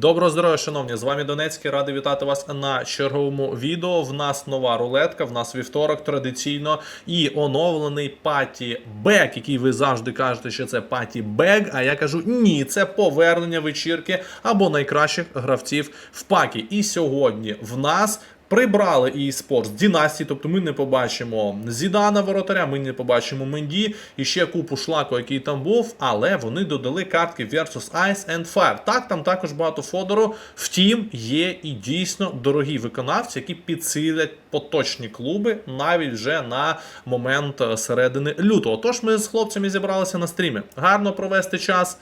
Доброго здоров'я, шановні! З вами Донецький. Радий вітати вас на черговому відео. В нас нова рулетка, в нас вівторок традиційно і оновлений паті бек, який ви завжди кажете, що це паті бек. А я кажу, ні, це повернення вечірки або найкращих гравців в пакі. І сьогодні в нас. Прибрали і спорт з династії, тобто ми не побачимо Зідана воротаря, ми не побачимо Менді і ще купу шлаку, який там був, але вони додали картки Versus Ice and Fire. Так, там також багато фодору. Втім, є і дійсно дорогі виконавці, які підсилять поточні клуби навіть вже на момент е, середини лютого. Тож ми з хлопцями зібралися на стрімі. Гарно провести час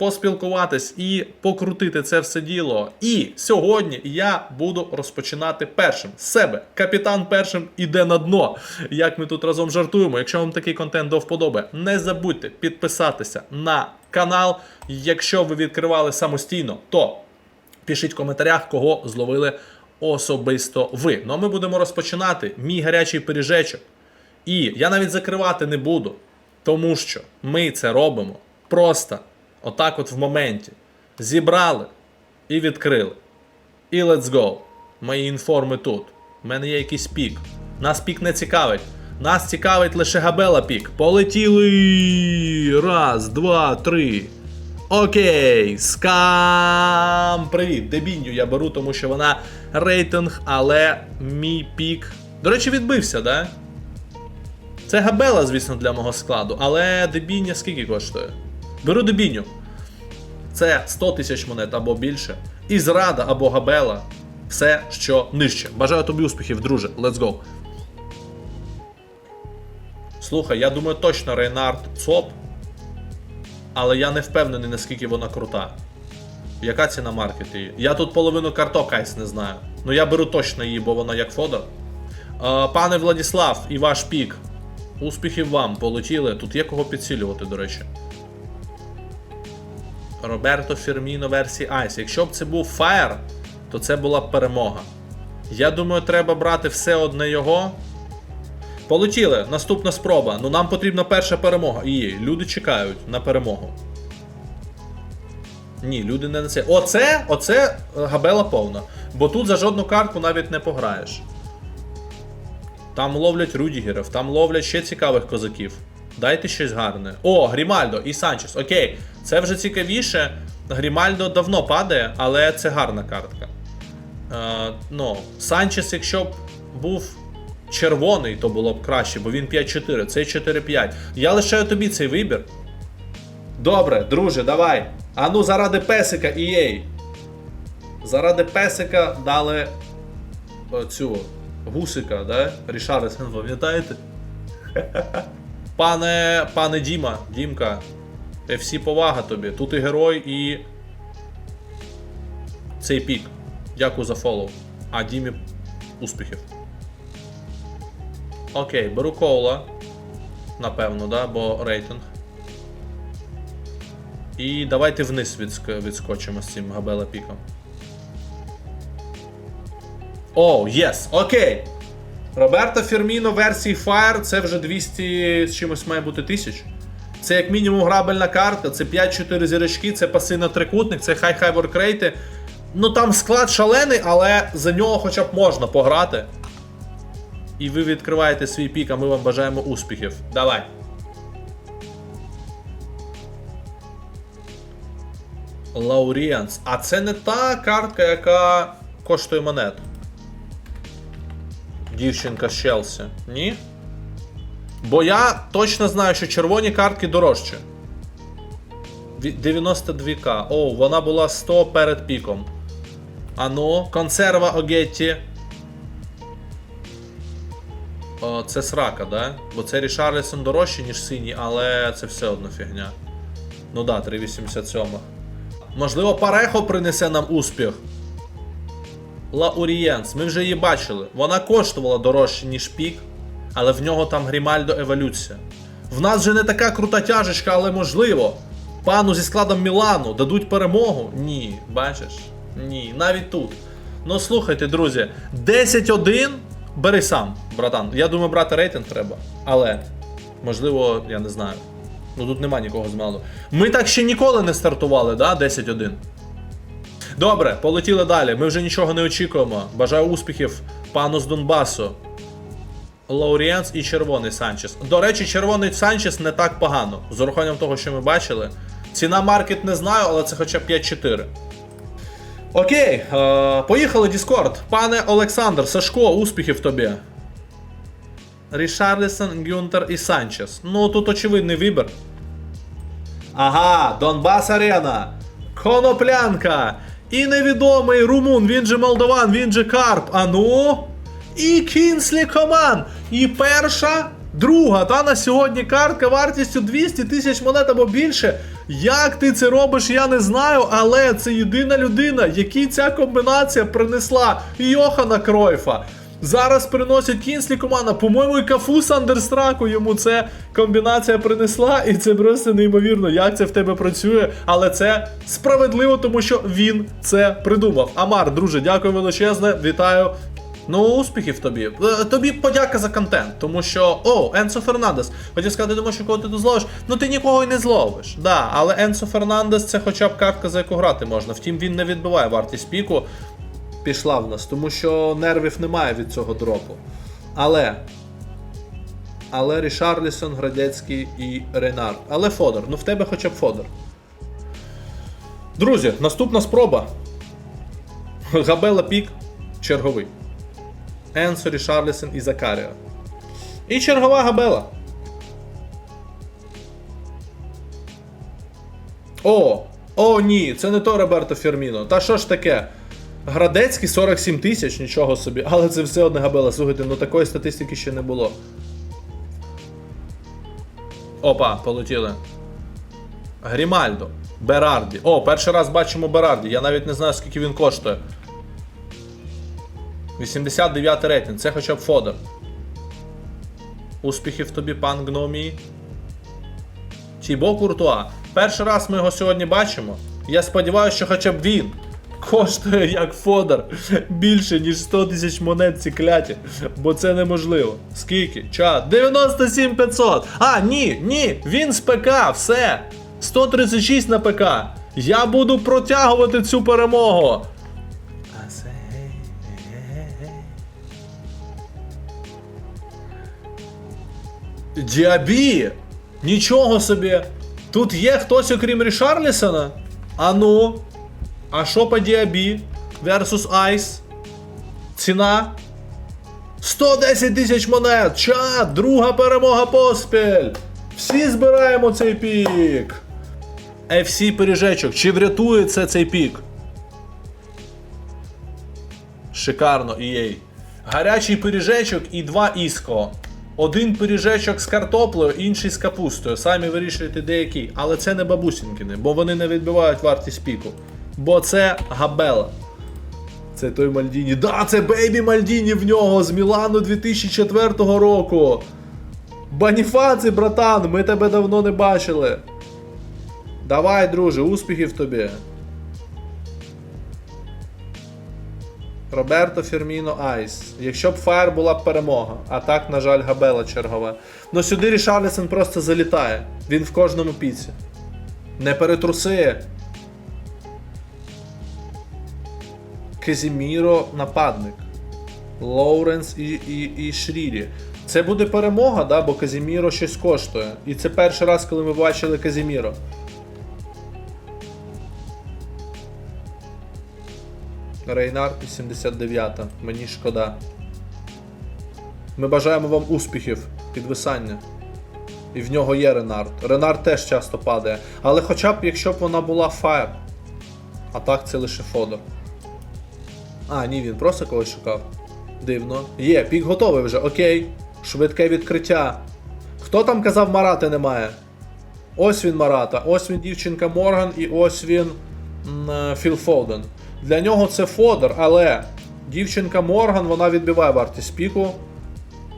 поспілкуватись і покрутити це все діло. І сьогодні я буду розпочинати першим себе. Капітан першим іде на дно. Як ми тут разом жартуємо. Якщо вам такий контент до вподоби, не забудьте підписатися на канал. Якщо ви відкривали самостійно, то пишіть в коментарях, кого зловили особисто ви. Ну а ми будемо розпочинати мій гарячий пиріжечок. І я навіть закривати не буду, тому що ми це робимо просто отак, от в моменті. Зібрали і відкрили. І let's go. Мої інформи тут. У мене є якийсь пік. Нас пік не цікавить. Нас цікавить лише габела пік. Полетіли! Раз, два, три. Окей, скам. Привіт, дебіню я беру, тому що вона рейтинг, але мій пік. До речі, відбився, да? Це габела, звісно, для мого складу, але дебіння скільки коштує? Беру дебіню. Це 100 тисяч монет або більше. І зрада або габела. Все, що нижче. Бажаю тобі успіхів, друже. Let's go. Слухай, я думаю, точно Рейнард ЦОП. Але я не впевнений, наскільки вона крута. Яка ціна маркет її? Я тут половину карток айс не знаю. Ну я беру точно її, бо вона як фодор. Пане Владіслав, і ваш пік. Успіхів вам, полетіли. Тут є кого підсилювати, до речі. Роберто Ферміно версії Ice. Якщо б це був Fire, то це була б перемога. Я думаю, треба брати все одне його. Полетіли. Наступна спроба. Ну нам потрібна перша перемога. І люди чекають на перемогу. Ні, люди не на це. Оце, оце е, габела повна. Бо тут за жодну картку навіть не пограєш. Там ловлять Рудігерів, там ловлять ще цікавих козаків. Дайте щось гарне. О, Грімальдо і Санчес. Окей, це вже цікавіше. Грімальдо давно падає, але це гарна картка. Е, ну, Санчес, якщо б був червоний, то було б краще, бо він 5-4, цей 4-5. Я лишаю тобі цей вибір. Добре, друже, давай. А ну, заради песика EA. Заради песика дали цю гусика, да? Рішарлсон, пам'ятаєте? Пане, пане Діма, Дімка, всі повага тобі. Тут і герой, і цей пік. Дякую за фоллоу. А Дімі успіхів. Окей, беру коула. Напевно, да, бо рейтинг. І давайте вниз відск- відскочимо з цим габела піком. О, єс, окей. Роберто Ферміно версії Fire це вже 200 з чимось має бути тисяч. Це як мінімум грабельна картка, це 5-4 зірочки, це пасивно трикутник, це хай-хай воркрейти. Ну там склад шалений, але за нього хоча б можна пограти. І ви відкриваєте свій пік, а ми вам бажаємо успіхів. Давай. Лауріанс. А це не та картка, яка коштує монету. Дівчинка з Челсі. Ні? Бо я точно знаю, що червоні картки дорожче. 92к. О, вона була 100 перед піком. Ану, консерва Огетті. О, це срака, да? Бо це Рішарлісон дорожче, ніж синій, але це все одно фігня. Ну да, 3,87. Можливо, Парехо принесе нам успіх. Лаурієнс, ми вже її бачили. Вона коштувала дорожче, ніж пік, але в нього там Грімальдо еволюція. В нас же не така крута тяжечка, але можливо. Пану зі складом Мілану дадуть перемогу? Ні, бачиш? Ні, навіть тут. Ну слухайте, друзі, 10-1 бери сам, братан. Я думаю, брати рейтинг треба. Але, можливо, я не знаю. Ну тут нема нікого з Мілану. Ми так ще ніколи не стартували, да? 10-1. Добре, полетіли далі. Ми вже нічого не очікуємо. Бажаю успіхів пану з Донбасу. Лаурієнс і червоний Санчес. До речі, червоний Санчес не так погано. З урахуванням того, що ми бачили. Ціна маркет не знаю, але це хоча б 5-4. Окей, е, поїхали Discord. Пане Олександр, Сашко, успіхів тобі. Рішарлісон, Гюнтер і Санчес. Ну тут очевидний вибір. Ага, Донбас Арена. Коноплянка. І невідомий румун, він же Молдован, він же Карп. А ну. І Кінслі Коман. І перша, друга. Та на сьогодні картка вартістю 200 тисяч монет або більше. Як ти це робиш, я не знаю, але це єдина людина, якій ця комбінація принесла Йохана Кройфа. Зараз приносять Кінслі команда. По-моєму, і Кафу Сандерстраку йому це комбінація принесла, і це просто неймовірно, як це в тебе працює. Але це справедливо, тому що він це придумав. Амар, друже, дякую величезне, вітаю. Ну, успіхів тобі. Е, Тобі подяка за контент, тому що. О, Енсо Фернандес. Хотів сказати, думаю, що кого ти тут зловиш. Ну ти нікого й не зловиш. Да, але Енсо Фернандес це хоча б картка, за яку грати можна. Втім, він не відбиває вартість піку. Пішла в нас, тому що нервів немає від цього дропу. Але. Але Рішарлісон, Градецький і Рейнард. Але Фодор. Ну в тебе хоча б Фодор. Друзі, наступна спроба. Габела Пік. Черговий. Енсо, Рішарлісон і Закаріо. І чергова Габела. О! О, ні, це не то Роберто Ферміно. Та що ж таке? Градецький 47 тисяч, нічого собі, але це все одне габела. Слухайте, ну такої статистики ще не було. Опа, полетіли. Грімальдо. Берарді. О, перший раз бачимо Берарді. Я навіть не знаю, скільки він коштує. 89 рейтинг, це хоча б Фодор. Успіхів тобі, пан Гномій. Тібо Куртуа. Перший раз ми його сьогодні бачимо. Я сподіваюся, що хоча б він коштує як Фодор більше, ніж 100 тисяч монет ці кляті. Бо це неможливо. Скільки? Чат? 97 500. А, ні, ні, він з ПК, все. 136 на ПК. Я буду протягувати цю перемогу. Діабі! Нічого собі! Тут є хтось окрім Рішарлісона? А ну. А що по Діабі? Versus Айс? Ціна? 110 тисяч монет! Чат! Друга перемога поспіль! Всі збираємо цей пік! FC пиріжечок. Чи врятує це цей пік? Шикарно, EA. Гарячий пиріжечок і два іско. Один пиріжечок з картоплею, інший з капустою. Самі вирішуєте деякий. Але це не бабусінкини, бо вони не відбивають вартість піку. Бо це габела. Це той Мальдіні. Да, це Бейбі Мальдіні в нього з Мілану 2004 року. Баніфаці, братан, ми тебе давно не бачили. Давай, друже, успіхів тобі. Роберто Ферміно Айс. Якщо б Фаєр була б перемога, а так, на жаль, Габела чергова. Ну сюди Рішарлісон просто залітає. Він в кожному піці. Не перетруси. Кезіміро нападник. Лоуренс і, і, і Шрірі. Це буде перемога, да, бо Казіміро щось коштує. І це перший раз, коли ми бачили Казіміро. Рейнард 89. Мені шкода. Ми бажаємо вам успіхів, підвисання. І в нього є Ренард. Ренард теж часто падає. Але хоча б якщо б вона була Фаєр. А так це лише Фодор. А, ні, він просто когось шукав. Дивно. Є, пік готовий вже, окей. Швидке відкриття. Хто там казав Марати немає? Ось він Марата, ось він дівчинка Морган і ось він е, Філ Фолден. Для нього це Фодор, але дівчинка Морган вона відбиває вартість піку.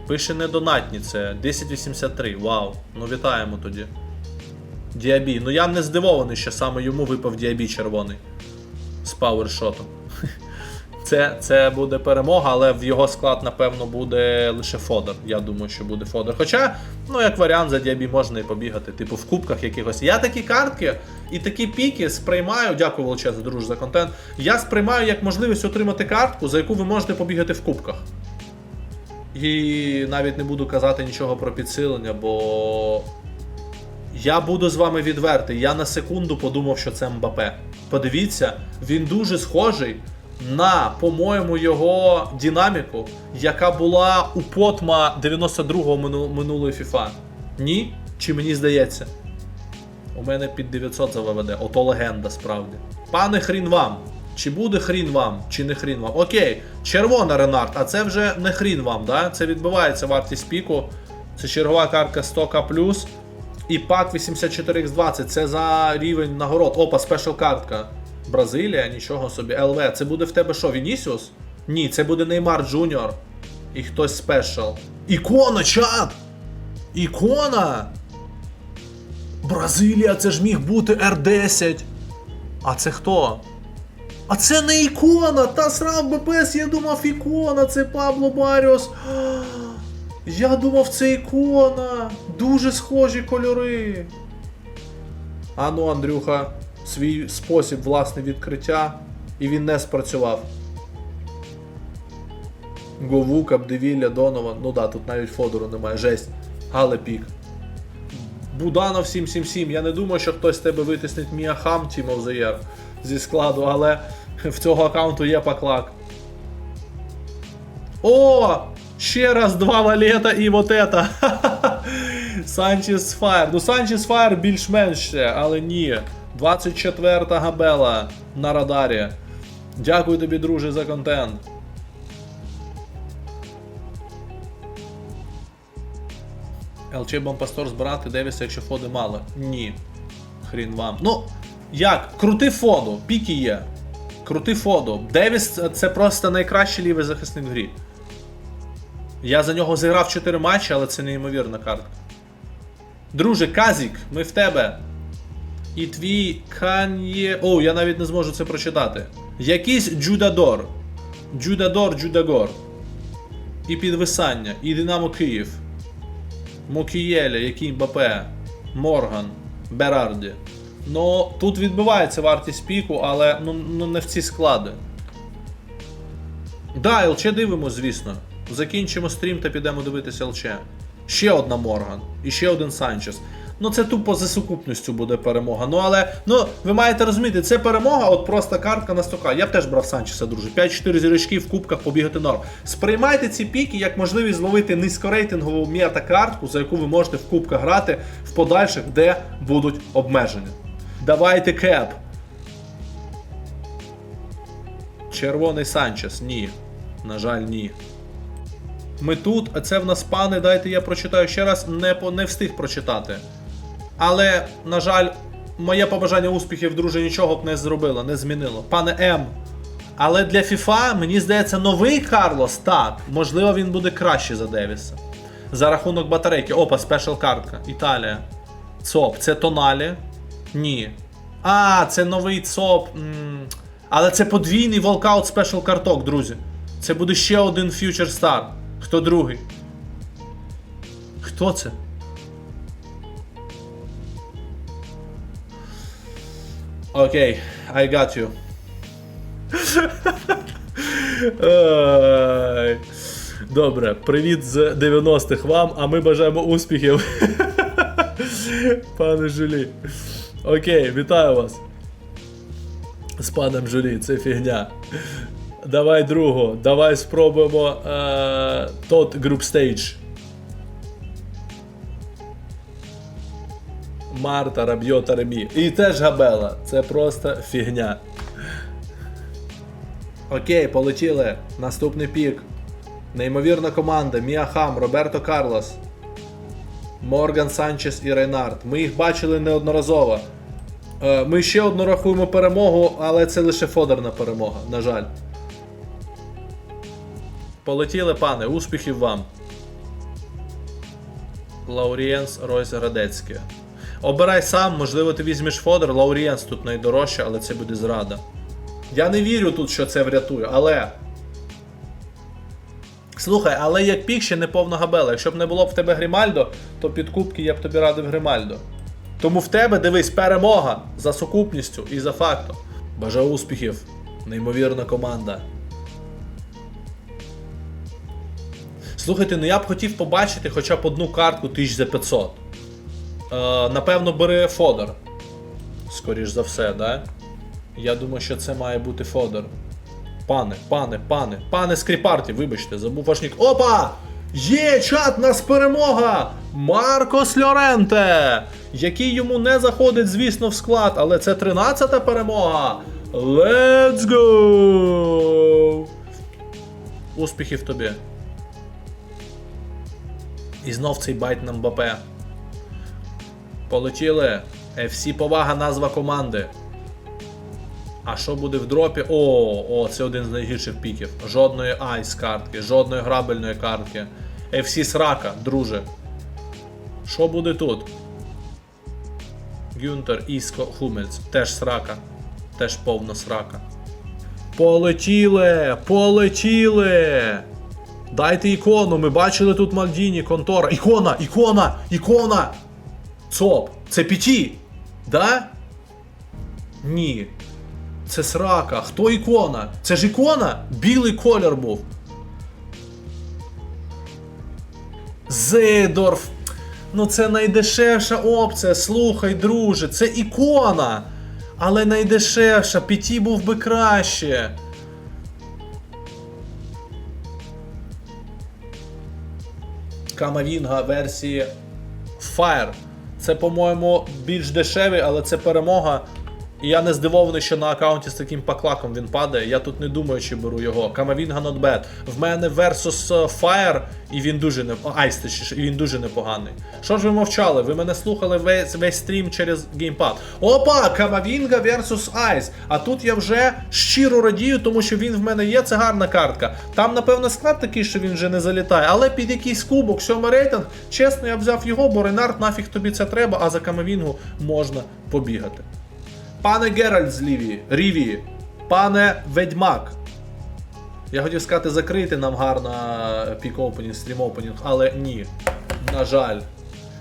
Пише недонатні це 1083. Вау. Ну вітаємо тоді. Діабій. Ну я не здивований, що саме йому випав Діабій червоний. З пауершотом. Це, це буде перемога, але в його склад, напевно, буде лише Фодор. Я думаю, що буде Фодор. Хоча, ну, як варіант, за Діабі можна і побігати, типу, в кубках якихось. Я такі картки і такі піки сприймаю. Дякую величезно, друже, за контент. Я сприймаю як можливість отримати картку, за яку ви можете побігати в кубках. І навіть не буду казати нічого про підсилення, бо я буду з вами відвертий. Я на секунду подумав, що це Мбапе. Подивіться, він дуже схожий на, по-моєму, його динаміку, яка була у Потма 92-го мину- минулої FIFA. Ні? Чи мені здається? У мене під 900 за ВВД. Ото легенда справді. Пане хрін вам. Чи буде хрін вам, чи не хрін вам? Окей, червона Ренард, а це вже не хрін вам, да? Це відбивається вартість піку. Це чергова картка 100к. І пак 84x20. Це за рівень нагород. Опа, спешл картка. Бразилія, нічого собі. ЛВ. Це буде в тебе що, Вінісіус? Ні, це буде Неймар Джуніор. І хтось спешл. Ікона, чат! Ікона! Бразилія, це ж міг бути R10. А це хто? А це не ікона! Та срав БПС, я думав ікона, це Пабло Баріос. Я думав, це ікона. Дуже схожі кольори. А ну, Андрюха, свій спосіб власне відкриття, і він не спрацював. Гову, Кабдевілля, Донован. Ну да, тут навіть Фодору немає, жесть. Але пік. Буданов 777. Я не думаю, що хтось з тебе витиснить Міахам the зі складу, але в цього аккаунту є паклак. О! Ще раз два валета і вот это. Санчес Фаєр. Ну, Санчес Фаєр більш-менш ще, але ні. 24-та габела на радарі. Дякую тобі, друже, за контент. ЛЧ Бомпастор збирати Девіса, якщо фоди мало. Ні. Хрін вам. Ну, як? Крути фоду, піки є. Крути фоду. Девіс це просто найкращий лівий захисник в грі. Я за нього зіграв 4 матчі, але це неймовірна картка. Друже, Казік, ми в тебе. І твій Кан'є. О, я навіть не зможу це прочитати. Якийсь Джудадор. Джудадор, Джудагор. І підвисання. І Динамо Київ. Мокієля, який Мбапе, Морган, Берарді. Ну, тут відбивається вартість піку, але ну, ну не в ці склади. Да, ЛЧ дивимось, звісно. Закінчимо стрім та підемо дивитися ЛЧ. Ще одна Морган і ще один Санчес. Ну це тупо за сукупністю буде перемога. Ну але ну ви маєте розуміти, це перемога, от просто картка на 100к. Я б теж брав Санчеса, друже. 5-4 зірочки в кубках побігати норм. Сприймайте ці піки як можливість зловити низькорейтингову мета-картку, за яку ви можете в кубках грати в подальших, де будуть обмеження. Давайте кеп. Червоний Санчес. Ні. На жаль, ні. Ми тут, а це в нас пане, дайте я прочитаю ще раз, не, не встиг прочитати. Але, на жаль, моє побажання успіхів, друже, нічого б не зробило, не змінило. Пане М. Але для FIFA, мені здається, новий Карлос, так, можливо, він буде краще за Девіса. За рахунок батарейки. Опа, спешл картка. Італія. ЦОП. Це Тоналі? Ні. А, це новий ЦОП. М, Але це подвійний волкаут спешл карток, друзі. Це буде ще один Future Star. Хто другий? Хто це? Окей, I got you. Добре, привіт з 90-х вам, а ми бажаємо успіхів. Пане Жулі. Окей, вітаю вас. З паном Жулі, це фігня. Давай другого, давай спробуємо е, тот груп стейдж. Марта, Рабьота, Ремі. І теж Габела. Це просто фігня. Окей, полетіли. Наступний пік. Неймовірна команда. Мія Хам, Роберто Карлос. Морган Санчес і Рейнард. Ми їх бачили неодноразово. Е, Ми ще одну рахуємо перемогу, але це лише фодерна перемога, на жаль. Полетіли, пане, успіхів вам. Лаурієнс Ройс Градецьке. Обирай сам, можливо, ти візьмеш фодер. Лаурієнс тут найдорожче, але це буде зрада. Я не вірю тут, що це врятує, але. Слухай, але як пік ще не повна габела. Якщо б не було б в тебе Грімальдо, то під кубки я б тобі радив Грімальдо. Тому в тебе дивись перемога за сукупністю і за фактом. Бажаю успіхів. Неймовірна команда. Слухайте, ну я б хотів побачити хоча б одну картку тисяч за 500. Е, напевно, бери Фодор. Скоріш за все, да? Я думаю, що це має бути Фодор. Пане, пане, пане, пане Скріпарті, вибачте, забув ваш нік. Опа! Є чат, нас перемога! Маркос Льоренте! Який йому не заходить, звісно, в склад, але це 13-та перемога. Let's go! Успіхів тобі. І знов цей байт на Мбапе. Полетіли. FC повага назва команди. А що буде в дропі? О, о, це один з найгірших піків. Жодної айс картки, жодної грабельної картки. FC срака, друже. Що буде тут? Гюнтер, Іско, Хумельц. Теж срака. Теж повна срака. Полетіли! Полетіли! Дайте ікону, ми бачили тут Мальдіні, контора. Ікона! Ікона! Ікона! ЦОП! Це піті! Да? Ні. Це срака. Хто ікона? Це ж ікона? Білий колір був. Зейдорф. Ну це найдешевша опція. Слухай, друже, це ікона. Але найдешевша. Піті був би краще. Камавінга версії Fire. Це, по-моєму, більш дешевий, але це перемога. І я не здивований, що на аккаунті з таким паклаком він падає. Я тут не думаю, чи беру його. Камавінга not bad. В мене Versus Fire, і він дуже не точніше, і він дуже непоганий. Що ж ви мовчали? Ви мене слухали весь весь стрім через геймпад. Опа! Камавінга versus Ice. А тут я вже щиро радію, тому що він в мене є. Це гарна картка. Там, напевно, склад такий, що він вже не залітає. Але під якийсь кубок, сьомий рейтинг, чесно, я взяв його, бо Ренард нафіг тобі це треба, а за Камавінгу можна побігати. Пане Геральт з Лівії, Рівії, пане Ведьмак. Я хотів сказати, закрити нам гарно пік-опенінг, стрім-опенінг, але ні. На жаль,